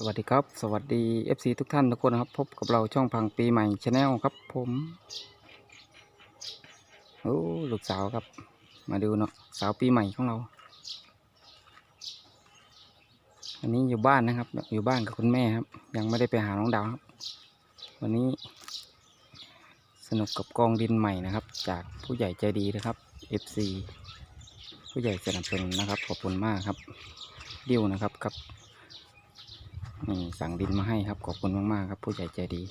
สวัสดีครับ สวัสดี FC ทุกท่านทุกคนนะครับ พบกับเราช่องพังปีใหม่ชาแนลครับ ผมโอ้ลูกสาวครับ มาดูเนาะสาวปีใหม่ของเรา อันนี้อยู่บ้านนะครับ อยู่บ้านกับคุณแม่ครับ ยังไม่ได้ไปหาน้องดาวครับ วันนี้ สนุกกับกองดินใหม่นะครับ จากผู้ใหญ่ใจดีนะครับ FC ผู้ใหญ่สนับสนุนนะครับขอบคุณมากครับ ดิวนะครับครับ นี่สั่งดินมาให้ครับขอบคุณมากๆครับ ผู้ใหญ่ใจดี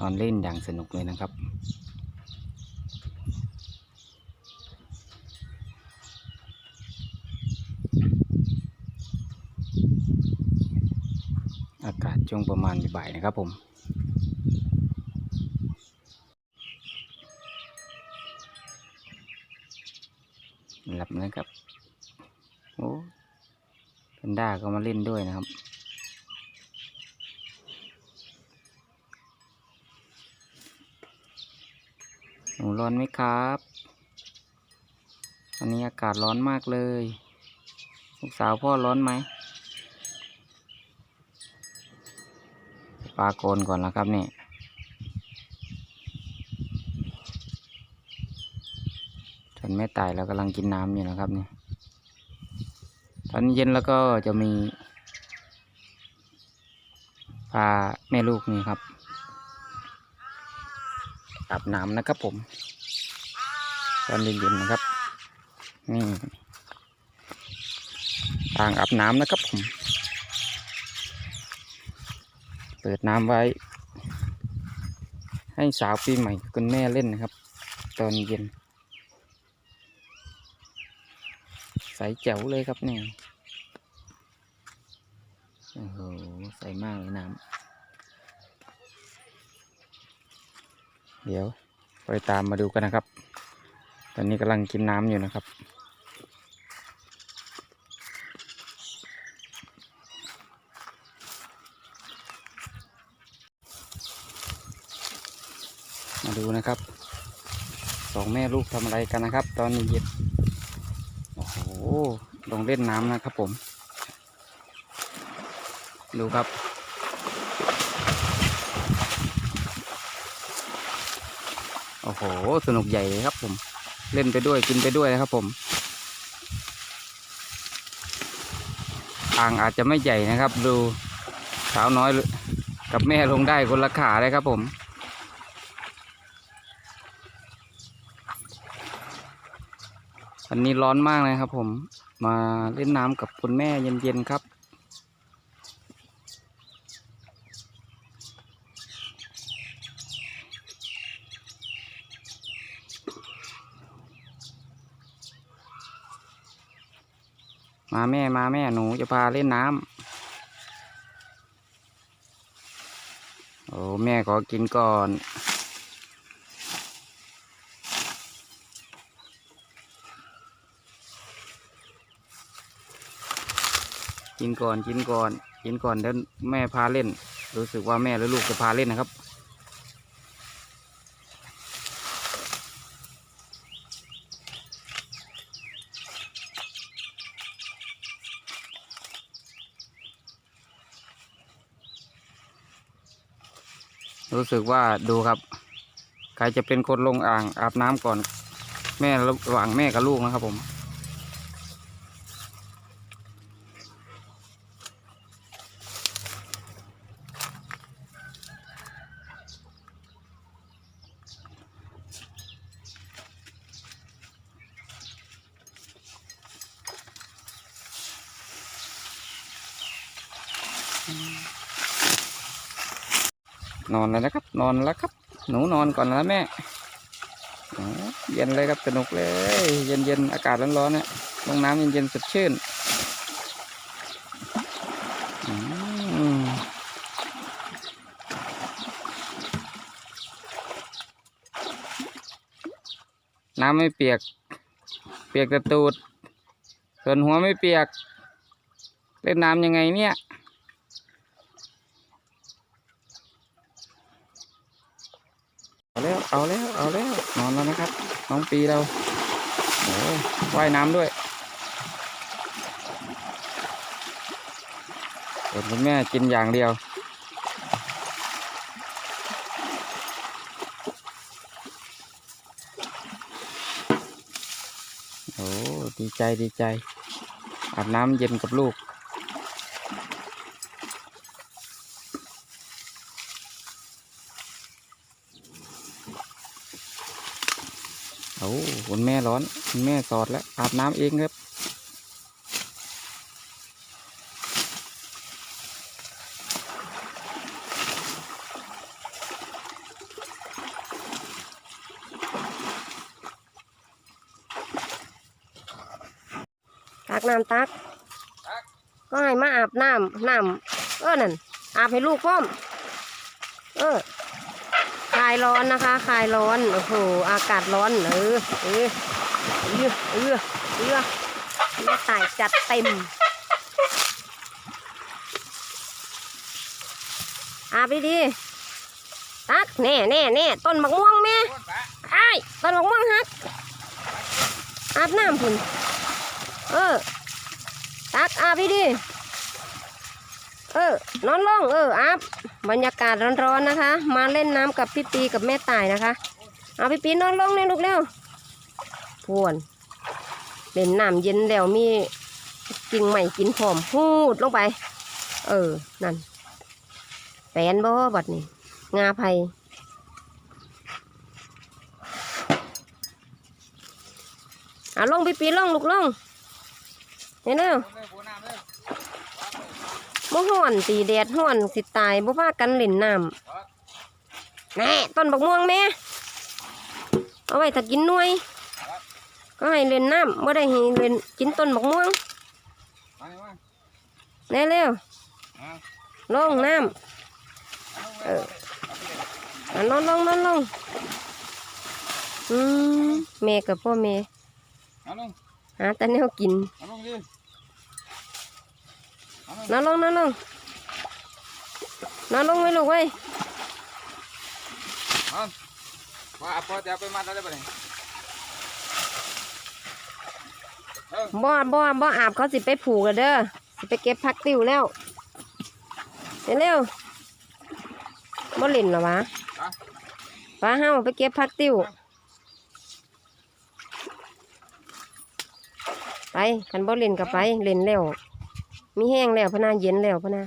นอนเล่นอย่างสนุกเลยนะครับอากาศช่วงประมาณบ่ายๆนะครับผม หลับนะครับ โอ้เพนด้าก็มาเล่นด้วยนะครับหนูร้อนไหมครับวันนี้อากาศร้อนมากเลย ลูกสาวพ่อร้อนไหมปลาโกนก่อนแล้วครับเนี่ฉั นไม่ตายแล้วกำลังกินน้ำอยู่นะครับเนี่ยตอนเย็นแล้วก็จะมีพาแม่ลูกนี่ครับอาบน้ำนะครับผม ตอนเย็นๆนะครับนี่อ่างอาบน้ำนะครับผม เปิดน้ำไว้ ให้สาวปีใหม่กับคุณแม่เล่นนะครับ ตอนเย็น ใสแจ๋วเลยครับเนี่ยโอ้โหใสมากเลยน้ำเดี๋ยวไปตามมาดูกันนะครับ ตอนนี้กำลังกินน้ำอยู่นะครับมาดูนะครับสองแม่ลูกทำอะไรกันนะครับ ตอนนี้เย็น ลงเล่นน้ำนะครับผม ดูครับ โอ้โห สนุกใหญ่เลยครับผม เล่นไปด้วยกินไปด้วยนะครับผม อ่างอาจจะไม่ใหญ่นะครับ ดูสาวน้อยกับแม่ลงได้คนละขาเลยครับผม วันนี้ร้อนมากเลยครับ ผมมาเล่นน้ำกับคุณแม่เย็นๆครับ มาแม่มาแม่หนูจะพาเล่นน้ำโอ้แม่ขอกินก่อน กินก่อนกินก่อนกินก่อนเดี๋ยวแม่พาเล่น รู้สึกว่าแม่หรือลูกจะพาเล่นนะครับ รู้สึกว่าดูครับ ใครจะเป็นคนลงอ่างอาบน้ำก่อน แม่ระหว่างแม่กับลูกนะครับผม นอนเลยนะครับ นอนแล้วครับ หนูนอนก่อนนะแม่เย็นเลยครับสนุกเลย เย็นเย็นอากาศร้อนๆเนี่ยลงน้ำเย็นเย็นสดชื่นน้ำไม่เปียก เปียกแต่ตูด ส่วนหัวไม่เปียก เล่นน้ำยังไงเนี่ย เอาแล้ว เอาแล้ว นอนแล้วนะครับ น้องปีเราโอ้ว่ายน้ำด้วยส่วนคุณแม่กินอย่างเดียว โอ้ดีใจดีใจ อาบน้ำเย็นกับลูก โอ้คุณแม่ร้อนคุณแม่สอดแล้วอาบน้ำเองครับตักน้ำตัก ก็ให้มาอาบน้ำน้ำเออนั่นอาบให้ลูกพร้อม เออคลายร้อนนะคะ คลายร้อน โอ้โห อากาศร้อน เออ เออเออเออเออแม่ตายจัดเต็ม อาบดีๆตักแน่แน่แน่ต้นมะม่วงแม่ไอ้ต้นมะม่วงฮัก อาบน้ำพุ่น เออ ตักอาบพี่ดิเออ นอนลง เออ อาบ บรรยากาศร้อนๆนะคะ มาเล่นน้ำกับพี่ปีกับแม่ตายนะคะ เอาพี่ปีนอนลงเลยลูกเร็วพวนเล่นน้ำเย็นแล้วมีกิ่งใหม่กินผอมพูดลงไป เออ นั่นแปนบ่บัดนี้งาไผ่เอาลงพี่ปีลงลูกลงเห็นเด้อ บ่ฮ้อนตีแดดฮ้อนสิตายบ่พากันเล่นน้ำแน่ต้นบักม่วงแม่เอาไว้ถ้ากินหน่วย ก็ให้เล่นน้ำบ่ได้ให้เล่นกินต้นบักม่วงแน่เร็วลงน้ำเอออะนอนลงนอนลงอืมแม่กับพ่อแม่เอาลงหาแต่แนวกินเอาลงดิ นอนลงนอนลงนอนลงไว้ลูกไว้ยเอาว่าพอจะเอาไปมัดอะไรไปเลยบ่บ่บ่อาบเขาสิไปผูกกันเด้อสิไปเก็บพักติ้วแล้วเร็วเร็วบ่เล่นเหรอวะป้าเฮาไปเก็บพักติ้วไปคันบ่เล่นกับไปเล่นแล้ว มีแห้งแล้วพนาเย็นแล้วพนา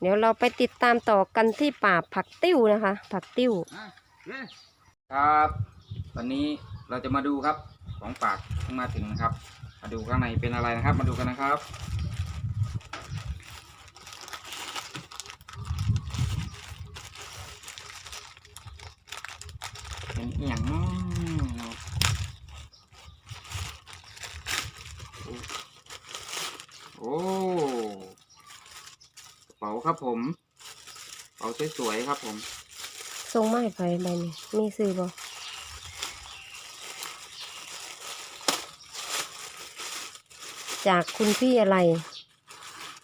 เดี๋ยวเราไปติดตามต่อกันที่ป่าผักติ้วนะคะ ผักติ้ว ครับวันนี้เราจะมาดูครับของฝากเพิ่งมาถึงนะครับ มาดูข้างในเป็นอะไรนะครับ มาดูกันนะครับ เป็นเอียงเนาะโอ้กระเป๋า ครับผมกระเป๋าสวยๆครับผมส่งมาให้ไปใบนี้มีซื้อบ่จากคุณพี่อะไร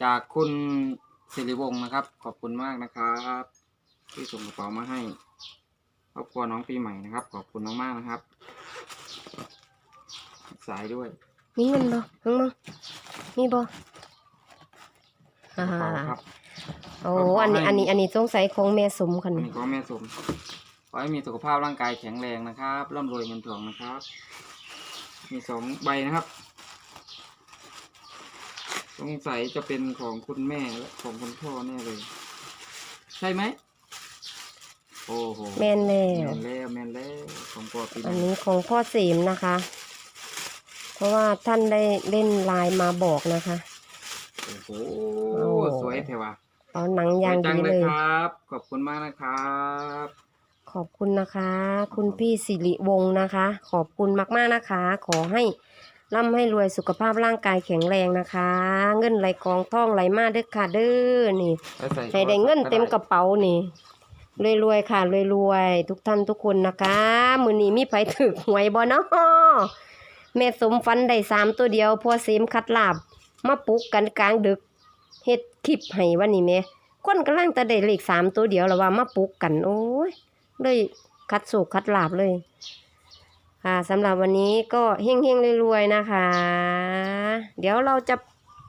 จากคุณสิริวงศ์นะครับ ขอบคุณมากนะครับที่ส่งกระเป๋ามาให้ครอบครัวน้องปีใหม่นะครับ ขอบคุณมากๆนะครับ สายด้วย มีเงินบ่เพิ่งมึงมีบ่กฮ่าระเป๋าครับ โอ้อันนี้อันนี้อันนี้สงสัยของแม่สมคันอันนี้นี้ก็แม่สมขอให้มีสุขภาพร่างกายแข็งแรงนะครับร่ำรวยเงินทองนะครับ มีสองใบนะครับสงสัยจะเป็นของคุณแม่และของคุณพ่อแน่เลย ใช่ไหมโอ้โหแม่นแล้แมวนแล้วแมนแล้วของพ่อปีใหอัม่นนี้ของพ่อเสมนะคะ เพราะว่าท่านได้เล่นไลน์มาบอกนะคะ โอ้โหโอ้สวยเทวะ เอาหนังยางสวจัดีเลเลยยครับ ขอบคุณมากนะครับ ขอบคุณนะคะ คุณพี่สิริวงศ์นะคะ ขอบคุณมากๆนะคะ ขอให้ร่ำให้รวยสุขภาพร่างกายแข็งแรงนะคะ เงินไหลกองท่องไหลมาเด้อค่ะเด้อนี่ไปใส่ให้ได้เงินเต็มกระเป๋านี่รวยๆค่ะรวยๆทุกท่านทุกคนนะคะมือนี้มีไผถึกหวยบ่เนาะแม่สมฟันได้สามตัวเดียวพอเสมคัดลาบมาปลุกกันกลางดึกเฮ็ด คลิปให้วันนี้แม่คนกำลังจะได้เลขสามตัวเดียวแล้วว่ามาปลุกกัน โอ้ยเลยคัดสูกคัดลาบเลย ค่ะสำหรับวันนี้ก็เฮงเฮงรวยๆนะคะ เดี๋ยวเราจะ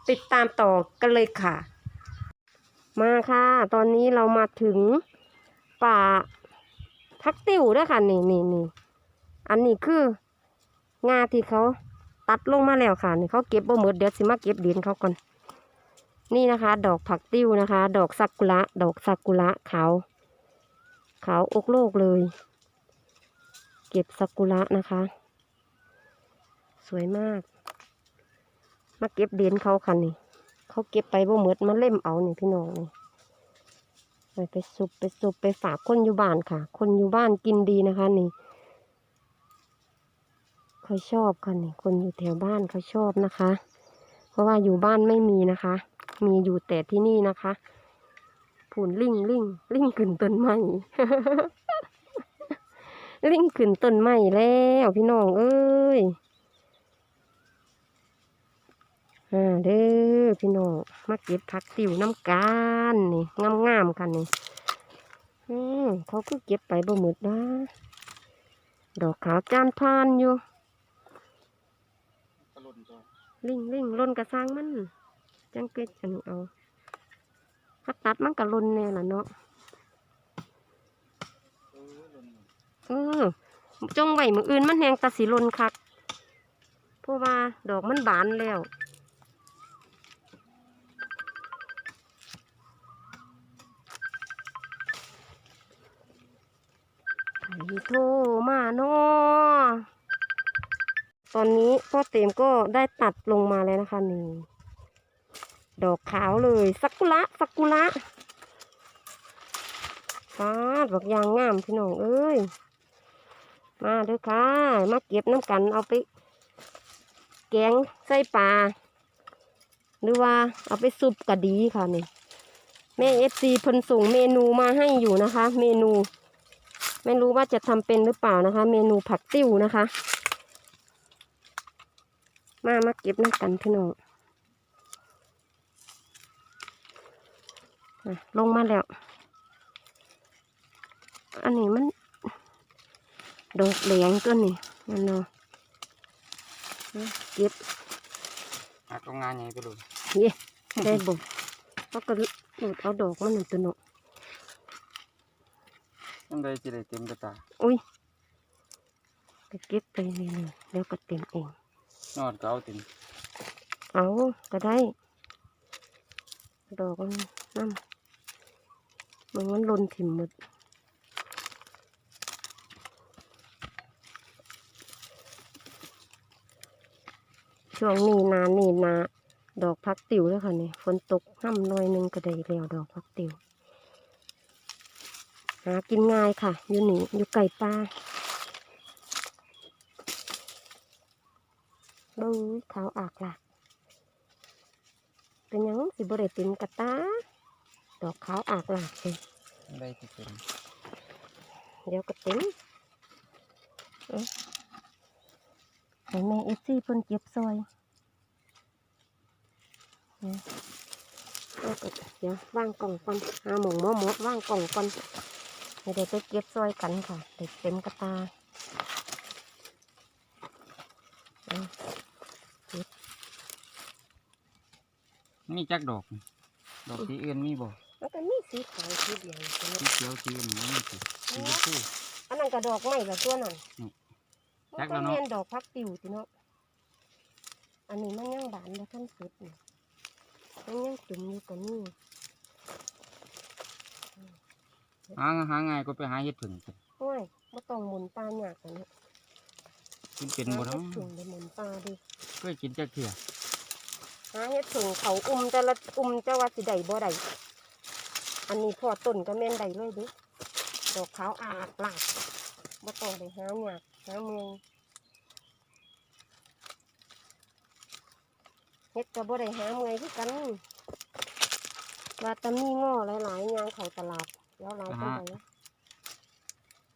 ติดตามต่อกันเลยค่ะ มาค่ะ ตอนนี้เรามาถึงป่าพักติวด้วยค่ะนี่นี่นี่อันนี้คืองาที่เขาตัดลงมาแล้วค่ะนี่เขาเก็บบ่หมดเดี๋ยวสิมาเก็บดินเขาก่อน นี่นะคะ ดอกผักติ้วนะคะ ดอกซากุระ ดอกซากุระขาวขาวอกโลกเลย เก็บซากุระนะคะ สวยมาก มาเก็บเด่นเขาค่ะนี่เขาเก็บไปบ่เหมดมาเล่มเอานี่พี่น้องนี่ไปไปสุบไปสุบไปฝากคนอยู่บ้านค่ะ คนอยู่บ้านกินดีนะคะนี่เขาชอบค่ะนี่คนอยู่แถวบ้านเขาชอบนะคะ เพราะว่าอยู่บ้านไม่มีนะคะ มีอยู่แต่ที่นี่นะคะผูนลิงลิงลิงขึ้นต้นไม้ลิงขึ้นต้นไม้แล้วพี่น้องเอ้ยอ่าเด้อพี่น้องมาเก็บผักติวน้ำกันนี่งามๆกันนี่อืมเขาก็เก็บไปบ่หมดนะดอกขาวจานพานอยู่ลิงลิงล่นกระซังมัน จังเกิดอันนี้เอาถ้าตัดมันก็ล่นแน่ล่ะเนาะเออจงไหวมืออื่นมันแหงตาสีลนคักเพราะว่าดอกมันบานแล้วไผโทมาเนาะตอนนี้พ่อเต็มก็ได้ตัดลงมาแล้วนะคะนี่ ดอกขาวเลยสักุระสักุระฟาดบอกยางงามพี่น้องเอ้ย มาเด้อค่ะ มาเก็บน้ำกันเอาไป แกงใส่ปลาหรือว่าเอาไปซุปกะดีค่ะนี่แม่เอฟซีเพิ่นส่งเมนูมาให้อยู่นะคะ เมนู ไม่รู้ว่าจะทำเป็นหรือเปล่านะคะ เมนูผักติ้วนะคะ มามาเก็บน้ำกันพี่น้องอะ ลงมาแล้ว อันนี้มัน ดอกเหลียงตัวนี้นั่นเนาะอะเก็บอาตรงงานใหญ่ไปเลยเย่ได้บ่เขาก็ดูดเอาดอกมันหนึ่งตัวเนาะยังได้จะได้เต็มกระตาอุ้ยไปเก็บไปนี่เลยแล้วก็เต็มเองนอดก็เอาเต็มเอาก็ได้ ดอกมันน้ำ มันมันลนถิ่มหมดช่วงนี้นานี่นาดอกพักติ๋วแล้วค่ะนี่ฝนตกห้ำหน่อยหนึงก็ได้แล้วดอกพักติ๋วหากินง่ายค่ะ อยู่นี่อยู่ไก่ป้าบูขาวอากหลากเป็นยังสิบริต็มกระตา ดอกขาวอากหลากเลยยังได้ที่เต็มเดี๋ยวก็เต็มเอ้ยให้แม่เอฟซีเพิ่นเก็บซอยเนี่ยแล้วก็เดี๋ยวว่างกล่องก่อนหาหมองหมอหมอว่างกล่องก่อนเดี๋ยวไปเก็บซอยกันค่ะเด็กเต็มกระตาเอามีจักดอก ดอกสีอื่นมีบ่ แล้วก็มีสีขาวสีเดียวใช่ไหมสีเขียวสีอื่นมันมีสีสีชมพู อันนั้นก็ดอกไม้แบบตัวนั้นนี่มันจักแล้ก็วเนาะเรียนดอกพักติวติเนาะอันนี้มันยังบานแล้วท่านสุดนี่มันยังจุ่มอยู่กับนี่หาหาง่ายก็ไปหาเห็ดผึ่งสิโอ้ยไม่ต้องหมุนปลาหยากกันเนี่ยกินเป็นบ่หาทั้งเห็ดผึ่งไปหมุนปลาดิเคยกินจักเถื่อหาเห็ดผึ่งเขาอุ้มแต่ละอุ้มจะว่าสิได้บ่ได้ อันนี้พอต้นก็แม่นได้เลยเดิดอกขาวอากลากไม่ต้องไปหาหยากหาเมืองเฮ็ดก็บ่ได้หาเมืองคือกันว่าแตมีง้อหลายๆอยางเขาตลาดแล้วหลายจังได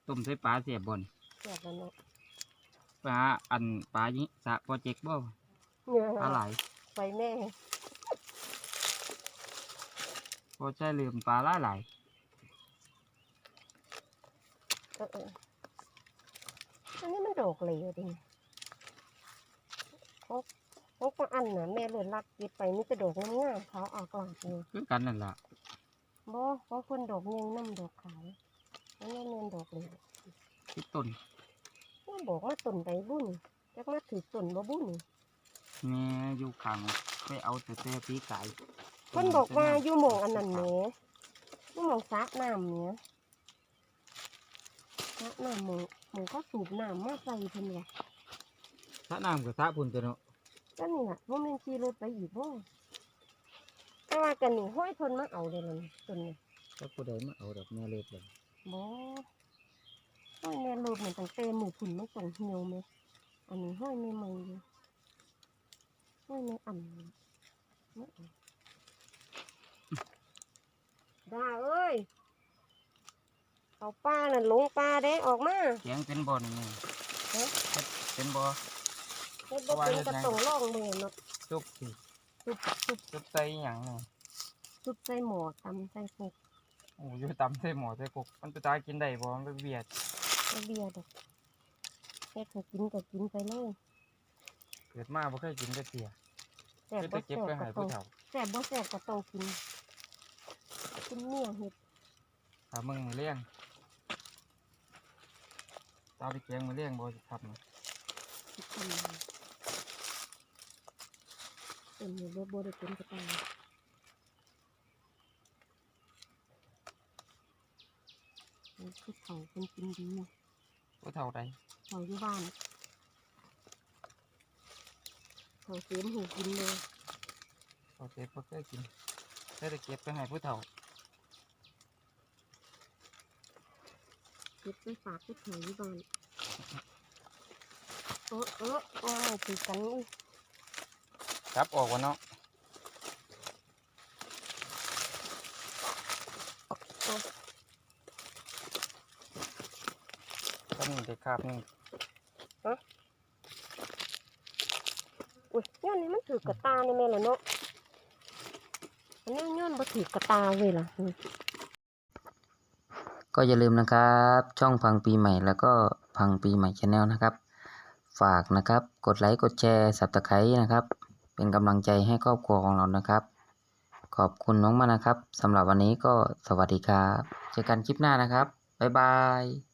ต้มใส่ปลาเสียบบ่นเสียบแล้วเนาะไปหาอันปลานี้สะโปรเจกต์บ่เนี่ยปลาไหลายไปแม่ พอใช่ลืมปลาหลายหลายเออเอออันนี้มันดอกเหลวดิเขาเขาก็อันน่ะแม่เลยรักเก็บไปนี่จะดอกงามๆเขาเอากลางนี่คือกันนั่นล่ะบ่เพราะคนดอกยังน้ำดอกขาวอันนี้เนียนดอกเหลวที่ต้นว่าบอกว่าต้นใดบุ่นจักมาถือต้นบ่บุ่นแม่อยู่ข้างไปเอาแต่แต่ปีกายเพิ่นบอกว่าอยู่หม่องอันนั้นแหมอยู่หม่องสระน้ำเนี่ยสระน้ำหม่องหม่องเขาสูบน้ำมาใส่เพิ่นว่าสระน้ำกับสระพุ่นตัวเนาะก็นี่ล่ะบ่แม่นขี่รถไปอีกบ่แต่ว่ากันนี่ห้อยเพิ่นมาเอาเด้อล่ะนี่ต้นนี้ถ้าผู้ใดมาเอาดอกแม่เล็กเลยบ่ห้อยแม่รถมันตั้งแต่หมู่พุ่นมันส่งเหี่ยวแม่อันนี้ห้อยใหม่ๆอยู่ห้อยแม่อั่นนี่มาเอา ดาเอ้ยเอาป้าน่ะหลงป้าเด้ออกมาเสียงเป็นบ่อนี่เอ๊ะเฮ็ดเป็นบ่อเฮ็ดบ่เป็นก็ต้องลองเบิ่งเนาะจุกสิซุบซุบจุกใส่หยังนี่ซุบใส่หม้อตำใส่ฟุกโอ้อยู่ตำใส่หม้อใส่กกมันไปตายกินได้บ่มันไปเบียดใส่เบียร์ดอกเฮ็ดให้กินก็กินไปเลยเกิดมาบ่เคยกินจักเที่ยแซ่บคือบ่จะเก็บแซ่บไปก็ให้ต้ผู้องเฒ่าแซ่บบ่แซ่บก็ต้องกิน กินเมี่ยงเฮ็ดถ้ามึงมือเลี้ยงตาไปแกงมือเลี้ยงบ่สิครับนี่กินเป็นอยู่บ่บ่ได้กินก็ตายมันคือเขาเป็นกินดีผู้เฒ่าใดเขาอยู่บ้านเขาเสียมหูกินเลยเขาเก็บบ่เคยกินได้แต่เก็บไปให้ผู้เฒ่า ก็บไปฝากไปเขาอยู่บ้านเออเออโอ้ยตีกันอีกจับออกวะเนาะก็มีแต่คราบนี่อุ้ยย้อนนี่มันถือกระตาในแม่ละเนาะอันนี้ย้อนบ่ถือกระตาเว้ยล่ะอืม ก็อย่าลืมนะครับ ช่องพังปีใหม่แล้วก็พังปีใหม่ชาแนลนะครับ ฝากนะครับ กดไลค์กดแชร์สับตะไคร้นะครับ เป็นกำลังใจให้ครอบครัวของเรานะครับ ขอบคุณน้องมานะครับสำหรับวันนี้ก็สวัสดีครับ เจอกันคลิปหน้านะครับ บ๊ายบาย